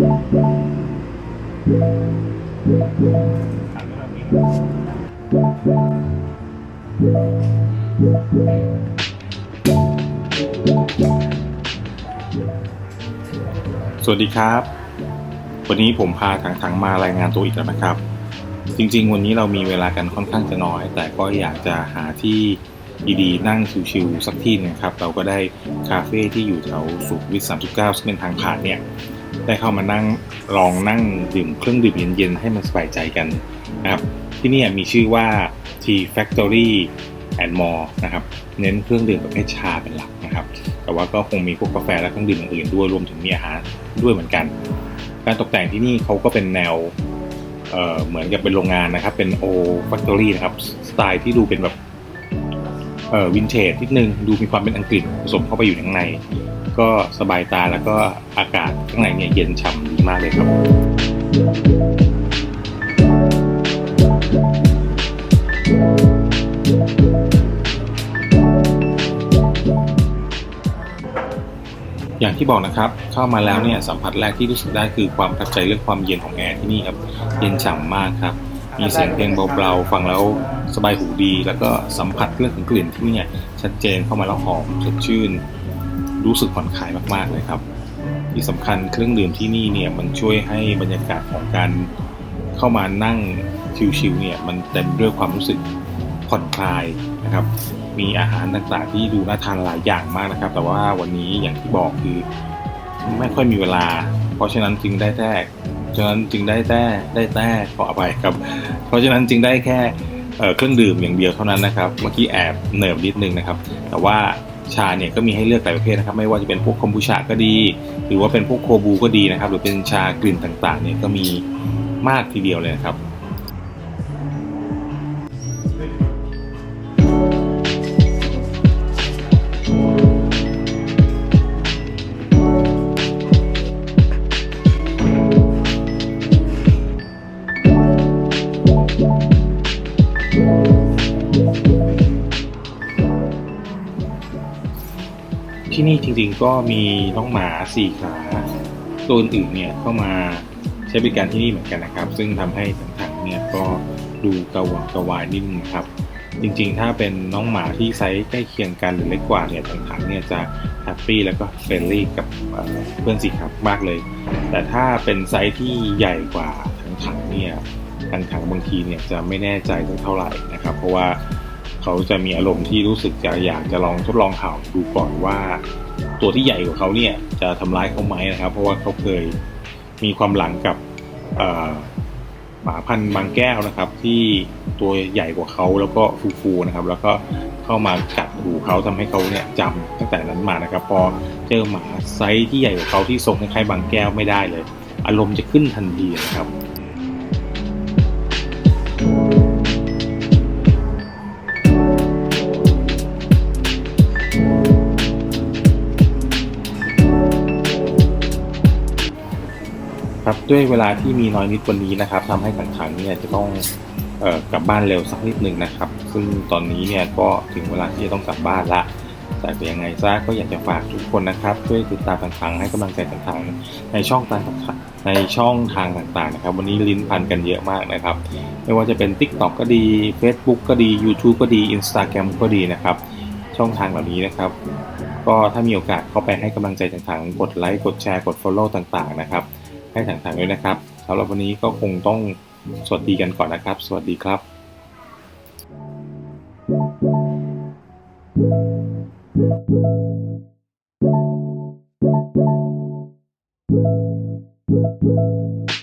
สวัสดีครับ วันนี้ผมพาถังถังๆมารายงานตัวอีกแล้วนะครับ จริงๆ วันนี้เรามีเวลากันค่อนข้างจะน้อย แต่ก็อยากจะหาที่ดีๆ นั่งชิวๆสักที่หนึงครับ เราก็ได้คาเฟ่ที่อยู่แถวสุขุมวิท39ซึ่งเป็นทางผ่านเนี่ย ได้เข้ามานั่งลองนั่งดื่มเครื่องดื่มเย็นๆให้มันสบายใจกันนะครับที่นี่มีชื่อว่า Tea Factory and More นะครับเน้นเครื่องดื่มประเภทชาเป็นหลักนะครับ แต่ว่าก็คงมีพวกกาแฟและเครื่องดื่มอื่นๆด้วยรวมถึงมีอาหารด้วยเหมือนกัน การตกแต่งที่นี่เขาก็เป็นแนวเเหมือนกับเป็นโรงงานนะครับ เป็นโอฟัคทอรี่นะครับ สไตล์ที่ดูเป็นแบบวินเทจนิดนึง ดูมีความเป็นอังกฤษผสมเข้าไปอยู่ข้างใน ก็สบายตาแล้วก็อากาศข้างในเนี่ยเย็นฉ่ำดีมากเลยครับอย่างที่บอกนะครับเข้ามาแล้วเนี่ยสัมผัสแรกที่รู้สึกได้คือความประทับใจเรื่องความเย็นของแอร์ที่นี่ครับเย็นฉ่ำมากครับมีเสียงเพลงเบาๆฟังแล้วสบายหูดี แล้วก็สัมผัสเรื่องของกลิ่นที่เนี่ยชัดเจนเข้ามาแล้วหอมสดชื่น รู้สึกผ่อนคลายมาก ๆ เลยครับ ที่สำคัญเครื่องดื่มที่นี่เนี่ยมันช่วยให้บรรยากาศของการเข้ามานั่งชิลๆเนี่ยมันเต็มด้วยความรู้สึกผ่อนคลายนะครับ มีอาหารต่างๆที่ดูน่าทานหลายอย่างมากนะครับ แต่ว่าวันนี้อย่างที่บอกคือไม่ค่อยมีเวลา เพราะฉะนั้นจึงได้แต่ฉะนั้นจึงได้แต่ได้แต่ขออภัยครับ เพราะฉะนั้นจึงได้แค่เครื่องดื่มอย่างเดียวเท่านั้นนะครับ เมื่อกี้แอบเหนิบนิดนึงนะครับ แต่ว่า ชาเนี่ยก็มีให้เลือกหลายประเภทนะครับ ไม่ว่าจะเป็นพวกคอมบูชาก็ดี หรือว่าเป็นพวกโคบูก็ดีนะครับ หรือเป็นชากลิ่นต่างๆเนี่ยก็มีมากทีเดียวเลยนะครับ ที่นี่จริงๆก็มีน้องหมาสี่ขาตัวอื่นเนี่ยเข้ามาใช้บริการที่นี่เหมือนกันนะครับ ซึ่งทำให้ถังๆเนี่ยก็ดูกระวนกระวายนิดนึงครับ จริงๆ ถ้าเป็นน้องหมาที่ไซส์ใกล้เคียงกันหรือเล็กกว่าเนี่ยถังๆเนี่ยจะแฮปปี้แล้วก็เฟรนลี่กับเพื่อนสี่ขามากเลย แต่ถ้าเป็นไซส์ที่ใหญ่กว่าถังๆเนี่ยถังๆบางทีเนี่ยจะไม่แน่ใจเท่าไหร่นะครับ เพราะว่า เขาจะมีอารมณ์ที่รู้สึกจะอยากจะลองทดลองเห่าดูก่อนว่า ตัวที่ใหญ่กว่าเขาเนี่ยจะทำร้ายเขาไหมนะครับ เพราะว่าเขาเคยมีความหลังกับหมาพันธุ์บางแก้วนะครับ ที่ตัวใหญ่กว่าเขาแล้วก็ฟูๆนะครับ แล้วก็เข้ามากัดหูเขาทำให้เขาเนี่ยจำตั้งแต่นั้นมานะครับ พอเจอหมาไซส์ที่ใหญ่กว่าเขาที่ทรงคล้ายๆบางแก้วไม่ได้เลย อารมณ์จะขึ้นทันทีนะครับ ครับด้วยเวลาที่มีน้อยนิดวันนี้นะครับทำให้ขังๆเนี่ยจะต้องออกลับบ้านเร็วสักนิดหนึ่งนะครับ ซึ่งตอนนี้เนี่ยก็ถึงเวลาที่จะต้องกลับบ้านละแต่ยังไงซะก็อยากจะฝากทุกคนนะครับช่วยติดตามขังๆให้กำลังใจขังๆในช่องทางต่างๆในช่องทางต่างๆนะครับ วันนี้ลิ้นพันกันเยอะมากนะครับ ไม่ว่าจะเป็น TikTok ก็ดี Facebook ก็ดี YouTube ก็ดี Instagram ก็ดีนะครับ ช่องทางเหล่านี้นะครับ ก็ถ้ามีโอกาสเข้าไปให้กำลังใจต่างๆ กดไลค์กดแชร์กด Follow ต่างๆนะครับ ให้ถังๆด้วยนะครับสำหรับวันนี้ก็คงต้องสวัสดีกันก่อนนะครับ สวัสดีครับ Thank